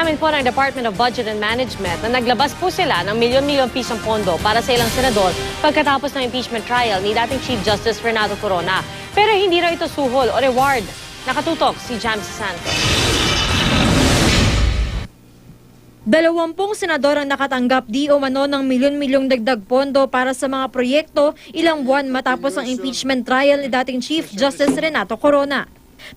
Inamin po ng Department of Budget and Management na naglabas po sila ng milyon-milyon pisong pondo para sa ilang senador pagkatapos ng impeachment trial ni dating Chief Justice Renato Corona. Pero hindi raw ito suhol o reward. Nakatutok si Jamsi Santos. Dalawampung senador ang nakatanggap di o mano ng milyon-milyong dagdag pondo para sa mga proyekto ilang buwan matapos ang impeachment trial ni dating Chief Justice Renato Corona.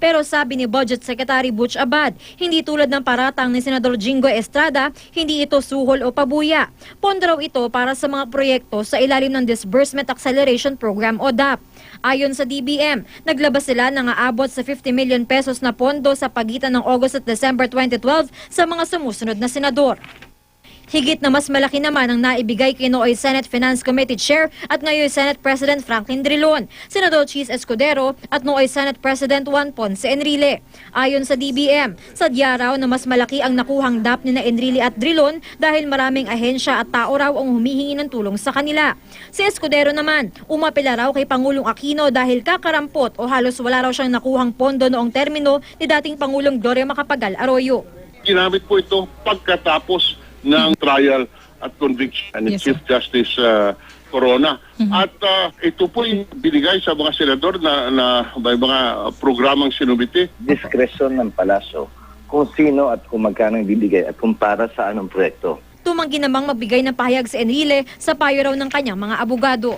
Pero sabi ni Budget Secretary Butch Abad, hindi tulad ng paratang ni Senador Jingo Estrada, hindi ito suhol o pabuya. Pondo raw ito para sa mga proyekto sa ilalim ng Disbursement Acceleration Program o DAP. Ayon sa DBM, naglabas sila ng aabot sa 50 million pesos na pondo sa pagitan ng August at December 2012 sa mga sumusunod na senador. Higit na mas malaki naman ang naibigay kay nooy Senate Finance Committee Chair at ngayon Senate President Franklin Drilon, Senador Cheese Escudero at nooy Senate President Juan Ponce Enrile. Ayon sa DBM, sadya raw na mas malaki ang nakuhang DAP ni na Enrile at Drilon dahil maraming ahensya at tao raw ang humihingi ng tulong sa kanila. Si Escudero naman, umapela raw kay Pangulong Aquino dahil kakarampot o halos wala raw siyang nakuhang pondo noong termino ni dating Pangulong Gloria Macapagal Arroyo. ginamit po ito pagkatapos ng trial at conviction ni Yes, Chief Justice uh, Corona. At uh, ito po yung binigay sa mga senador na, na may mga programang sinumiti. diskresyon ng palasyo kung sino at kung magkano ang bibigay at kung para sa anong proyekto. Tumanggi namang magbigay ng pahayag si Enrile sa payo raw ng kanyang mga abogado.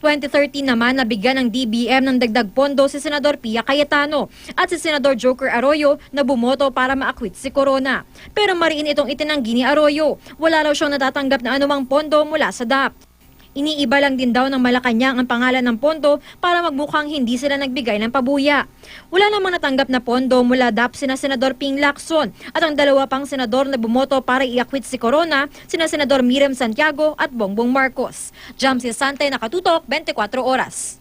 2013 naman nabigyan ng DBM ng dagdag pondo si Senador Pia Cayetano at si Senador Joker Arroyo na bumoto para maakwit si Corona. Pero mariin itong itinanggi ni Arroyo. Wala raw siyang natatanggap na anumang pondo mula sa DAP. Iniiba lang din daw ng Malacanang ang pangalan ng pondo para magmukhang hindi sila nagbigay ng pabuya. Wala namang natanggap na pondo mula DAP sina Senador Ping Lacson at ang dalawa pang senador na bumoto para iakwit si Corona, sina Senador Miriam Santiago at Bongbong Marcos. Jamsi Sante, Nakatutok, 24 Oras.